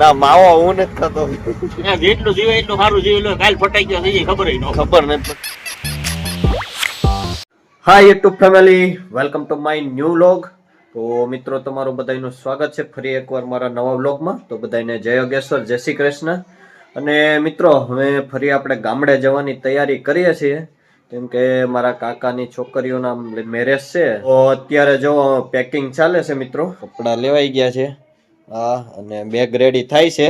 ના માવો હું નથી થતો. જેટલું જીવે એટલું સારું જીવે. લો કાલ ફટાઈ ગયો થઈ ખબર ન. ખબર નથી. હા YouTube family welcome to my new vlog તો મિત્રો તમારું બધાનું સ્વાગત છે ફરી એકવાર મારા નવા વ્લોગમાં તો બધાને જય યોગેશ્વર જય શ્રી કૃષ્ણ. અને મિત્રો હવે ફરી આપણે ગામડે જવાની તૈયારી કરીએ છીએ. કેમ કે મારા કાકાની છોકરીઓના મેરેજ છે. તો અત્યારે જો પેકિંગ ચાલે છે મિત્રો કપડાં લેવાઈ ગયા છે. હા, અને બેગ રેડી થાય છે.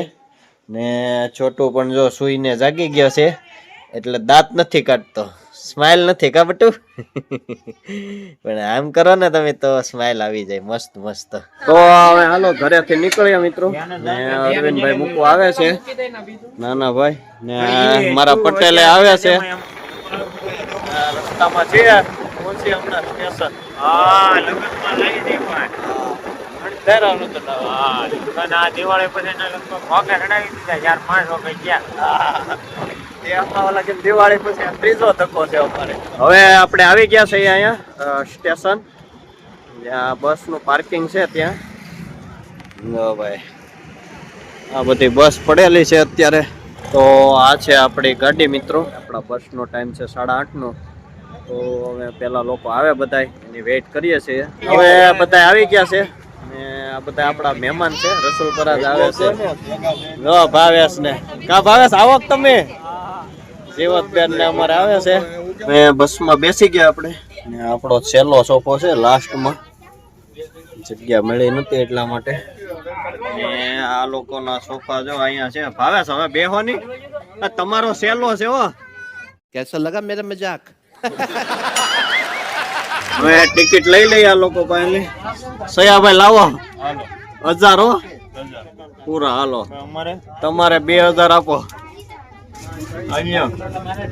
ને છોટું પણ જો સુઈને જાગી ગયો છે, એટલે દાંત નથી કાઢતો. સ્માઇલ નથી કાપટું પણ આમ કરો ને તમે તો સ્માઇલ આવી જાય, મસ્ત મસ્ત. તો હવે હાલો ઘરેથી નીકળ્યા મિત્રો. ને અરવિંદભાઈ મૂકવા આવે છે. નાના ભાઈ, ને મારા પટેલે આવે છે. રસ્તામાં છે. પહોંચી હમણાં સ્ટેશન હા, લગ્નમાં લઈ દે પણ. તો ના. હા લગ્ન આ દિવાળી પછી એના લગભગ મોકે રડાવી દીધા ચાર પાંચ વખત ગયા. એ આપણા વાલા કેમ દિવાળી પછી ત્રીજો ધક્કો છે અમારે. હવે આપણે આવી ગયા છીએ અહીંયા સ્ટેશન. જ્યાં બસનું પાર્કિંગ છે ત્યાં. લો ભાઈ. આ બધી બસ પડેલી છે અત્યારે. તો આ છે આપણી ગાડી મિત્રો. આપણા બસનો ટાઈમ છે સાડા આઠનો. તો હવે પહેલાં લોકો આવે બધાય. એની વેઇટ કરીએ છીએ. હવે બધા આવી ગયા છે. આ બધા આપણા મહેમાન છે રસોલ પરાજ આવે છે. લો ભાવેશ ને કા ભાવેશ આવો તમે. જીવતબેન ને અમારે આવે છે. ને બસમાં બેસી ગયા આપણે. ને આપણો છેલ્લો સોફો છે લાસ્ટમાં. જગ્યા મળી નતી એટલા માટે. ને આ લોકોના સોફા જો અહીંયા છે. ભાવેશ હવે બેહો ની તમારો છેલ્લો છે હો. કેસો લગા મેરા મજાક. હવે ટિકિટ લઈ લઈ આ લોકો પાસે. સયાભાઈ લાવો. હજાર હો? પૂરા હાલો. તમારે બે હજાર આપો.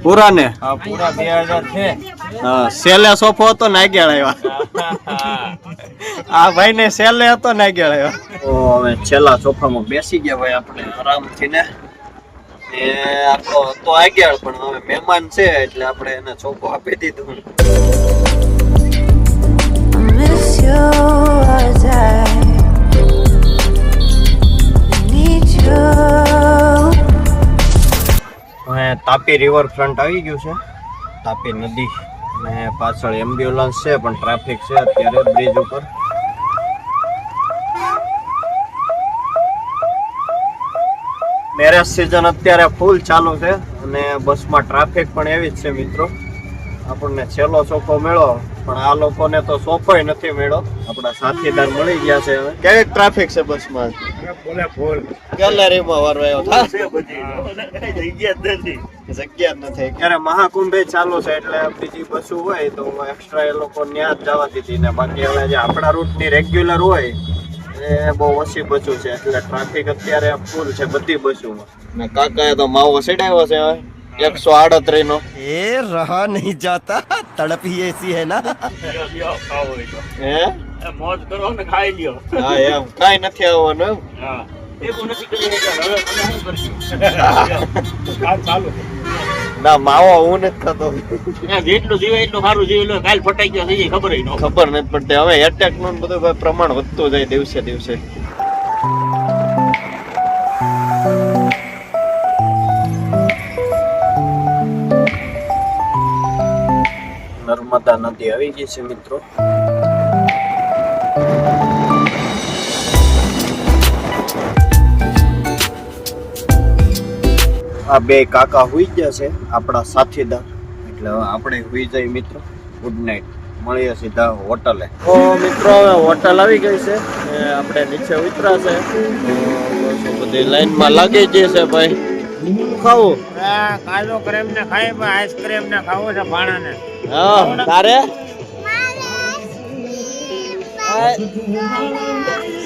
પૂરા ને પૂરા બે હજાર છે. હા સેલે સોફો હતો ને આગળ આવ્યા. આ ભાઈ ને સેલે હતો ને આગળ આવ્યો. તો હવે છેલ્લા સોફામાં બેસી ગયા ભાઈ આપણે આરામથી ને એ આપણો હતો આગળ પણ હવે મહેમાન છે એટલે આપણે એને ચોખ્ખો આપી દીધું. તાપી રિવરફ્રન્ટ આવી ગયું છે. તાપી નદી અને પાછળ એમ્બ્યુલન્સ છે, પણ ટ્રાફિક છે અત્યારે બ્રિજ ઉપર. મેરેજ સિઝન અત્યારે ફૂલ ચાલુ છે અને બસમાં ટ્રાફિક પણ એવી જ છે મિત્રો. આપણને છેલ્લો ચોખ્ખો મેળો પણ આ લોકોને તો સોફોય નથી મેળો આપણા સાથીદાર મળી ગયા છે હવે. કે ટ્રાફિક છે બસમાં બોલે ફૂલ ગેલેરીમાં વરવાયો થા જગ્યા જ નથી. જગ્યા નથી. ક્યારે મહાકુંભે ચાલુ છે એટલે બીજી બસો હોય તો એક્સ્ટ્રા એ લોકો ત્યાં જ જવા દીધી. ને બાકી હવે જે આપણા રૂટની રેગ્યુલર હોય એ બહુ ઓછી બસો છે. એટલે ટ્રાફિક અત્યારે ફૂલ છે બધી બસોમાં. ને કાકાએ તો માવો સેડાવ્યો છે હવે. એકસો આડત્રીસ નો એ રહા નહીં જાતા. તડપ એસી હે ના. હે? મોજ કરો ને ખાઈ લ્યો. હા એમ. કાઈ નથી આવવાનું ના માવો હું નથી ખાતો. જેટલું જીવે એટલું સારું જીવેલો કાલ ફટાઈ ગયો ખબર ખબર નથી પડતી. હવે એટેકનું બધું પ્રમાણ વધતું જાય દિવસે દિવસે. નર્મદા નદી આવી ગઈ છે મિત્રો. આ બે કાકા હુઈ ગયા છે આપણા સાથીદાર. એટલે આપણે હુઈ જઈએ મિત્રો. ગુડ નાઇટ મળીએ સીધા હોટલે. તો મિત્રો હવે હોટલ આવી ગઈ છે. આપણે નીચે ઉતરા છે. બધી લાઈનમાં લાગી ગઈ છે ભાઈ? શું ખાવું? કાલો ક્રેમ ને ખાય આઈસ્ક્રીમ ને ખાવું છે ભાણા ને તારે?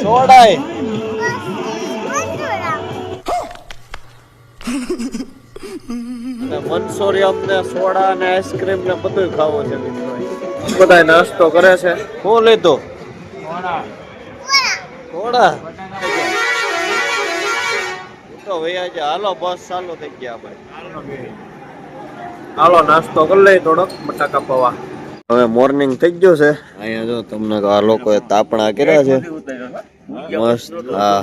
સોડાય. મનસુરિયમ ને સોડા ને આઈસ્ક્રીમ ને બધું ખાવું છે બધા નાસ્તો કરે છે. શું લીધું? સોડા. તો ભાઈ આજે હાલો, બસ ચાલુ થઈ ગયા ભાઈ. હાલો નાસ્તો કરી લઈ થોડોક બટાકા પૌવા. હવે મોર્નિંગ થઈ ગયો છે. અહીંયા જો તમને આ લોકોએ તાપણા કર્યા છે. મસ્ત હા.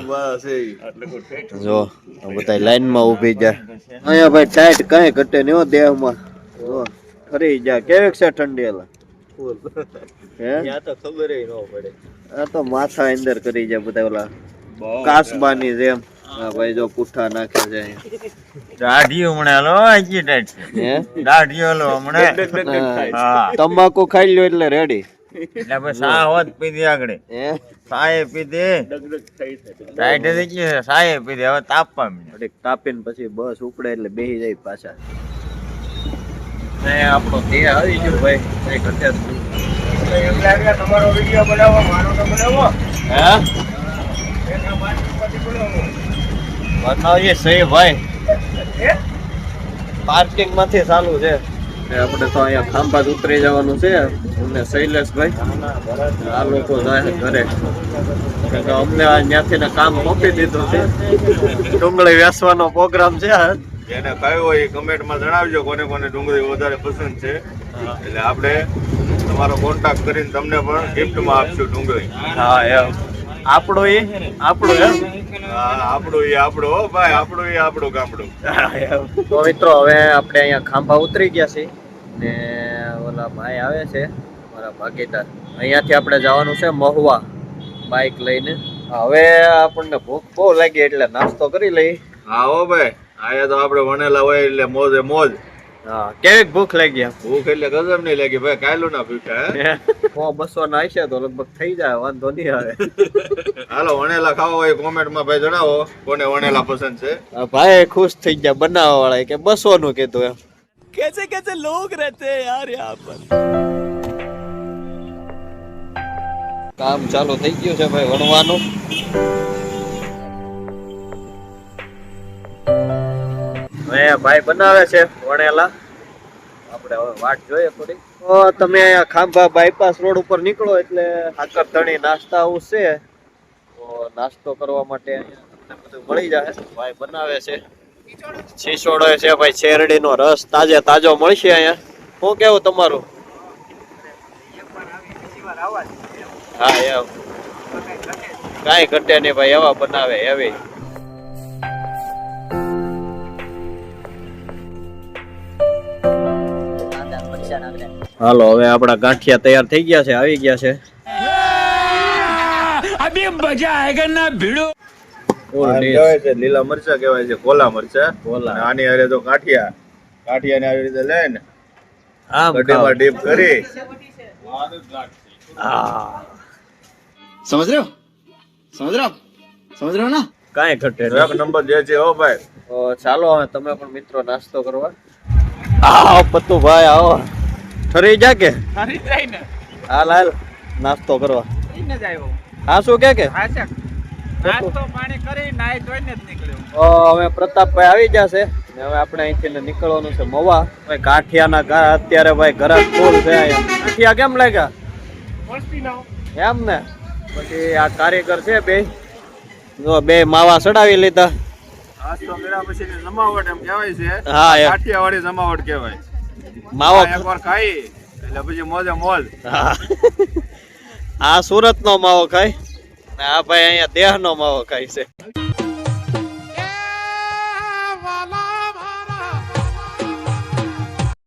જો આ બધા લાઈનમાં ઊભી જાય અહીંયા ભાઈ ટાઈટ કાંઈ ઘટે નહીં હો દેહમાં. જો ફરી જા કેવીક છે ઠંડી એલા હે? તો ખબર પડે આ તો માથા અંદર કરી જાય બધા ઓલા. કાસબાની જેમ. હા ભાઈ જો પુઠ્ઠા નાખે છે દાઢીઓ હમણાં લો હજી ટાઈટ છે. દાઢીઓ લો હમણાં. તમાકુ ખાઈ લ્યો એટલે રેડી એટલે પછી સા હોત પીધી આગળ. હે? સાયે પીધી. ટાઈટ થઈ ગઈ છે, સાયે પીધી. હવે તાપવા. ઘડીક તાપીને પછી બસ ઉપડે એટલે બેસી જાય પાછા. ને આપણો દેહ આવી ગયો ભાઈ. તમારો વીડિયો બનાવો મારો તો બનાવો. હે? બનાવીએ સહી ભાઈ. પાર્કિંગમાંથી ચાલુ છે. આપણે તો અહીંયા ખાંભા ઉતરી જવાનું છે. અમને શૈલેષભાઈ આ લોકો જાય ઘરે. કે અમને આ ત્યાંથી ને કામ મોકલી દીધું છે. ડુંગળી વેસવાનો પ્રોગ્રામ છે એને જેને કહ્યું હોય એ કમેન્ટમાં જણાવજો કોને કોને ડુંગળી વધારે પસંદ છે. એટલે આપણે તમારો કોન્ટેક્ટ કરીને તમને પણ ગિફ્ટમાં આપશું ડુંગળી. હા એમ. આપણું એ આપણું એમ? આપણું એ આપણું ભાઈ આપણું એ આપણું ગામડું. તો મિત્રો હવે આપણે અહીંયા ખાંભા ઉતરી ગયા છે ને ઓલા ભાઈ આવે છે મારા ભાગીદાર. અહીંયાથી આપણે જવાનું છે મહુવા બાઇક લઈને. હવે આપણને ભૂખ બહુ લાગી એટલે નાસ્તો કરી લઈ હા હો ભાઈ. આયા તો આપણે વણેલા હોય એટલે મોજે મોજ. કેવી ભૂખ લાગી ભૂખ એટલે ગજબ નહીં લાગી ભાઈ કાયલું ના ભૂખ્યા હો? બસો ના હશે તો લગભગ થઈ જાય વાંધો નહીં આવે. હાલો વણેલા ખાવો હોય કોમેન્ટમાં ભાઈ જણાવો કોને વણેલા પસંદ છે? ભાઈ ખુશ થઈ ગયા બનાવવા વાળા કે બસો નું કીધું એમ. કેસે કેસે લોગ રહેતે યાર યહાં પર. કામ ચાલુ થઈ ગયું છે ભાઈ વણવાનું. હવે ભાઈ બનાવે છે વણેલા. આપણે હવે વાટ જોઈએ થોડી તમે અહીંયા ખાંભા બાયપાસ રોડ ઉપર નીકળો એટલે હાકર ધણી નાસ્તા હાઉસ નાસ્તો કરવા માટે અહીંયા તમને બધું મળી જાય. ભાઈ બનાવે છે. છીછોડો છે ભાઈ, શેરડીનો રસ તાજે તાજો મળશે અહીંયા. શું કેવું તમારું? હા, એમ. કાંઈ ઘટે નહીં ભાઈ, એવા બનાવે, એવી. હાલો હવે આપણા ગાંઠિયા તૈયાર થઈ ગયા છે આવી ગયા છે. અભી મજા આયેગા ના ભીડો? લીલા મરચા કહેવાય છે કોલા મરચા. કોલા. આની અરે તો કાઠિયા કાઠિયા ને આવી રીતે લઈને આમ કઢીમાં ડીપ કરી. સમજ રહ્યો? સમજ રહ્યો? સમજ રહ્યો ના? કાંઈ ઘટે એક નંબર જે છે ઓ ભાઈ. ચાલો હવે તમે પણ મિત્રો નાસ્તો કરવા. આવો પત્તુ ભાઈ આવો. ઠરી જા કે? હાલ હાલ. નાસ્તો કરવા. હા. શું કે કે? નાસ્તો પાણી કરી નાઈ ધોઈને જ નીકળ્યો. હવે પ્રતાપભાઈ આવી જશે. ને હવે આપણે અહીંથી ને નીકળવાનું છે મવા. ભાઈ ઘા અત્યારે ભાઈ ઘર ફૂલ છે અહીંયા. ગાંઠિયા કેમ લાગ્યા? એમ ને? પછી આ કારીગર છે બે. જો બે માવા ચડાવી લીધા. આજ તો જમાવટ એમ કહેવાય છે. હા કાઠિયાવાડી જમાવટ કહેવાય. માવો એકવાર ખાઈ. એટલે પછી મોજે મોજ. આ સુરત નો માવો ખાય ને આ ભાઈ અહીંયા દેહ નો માવો ખાય છે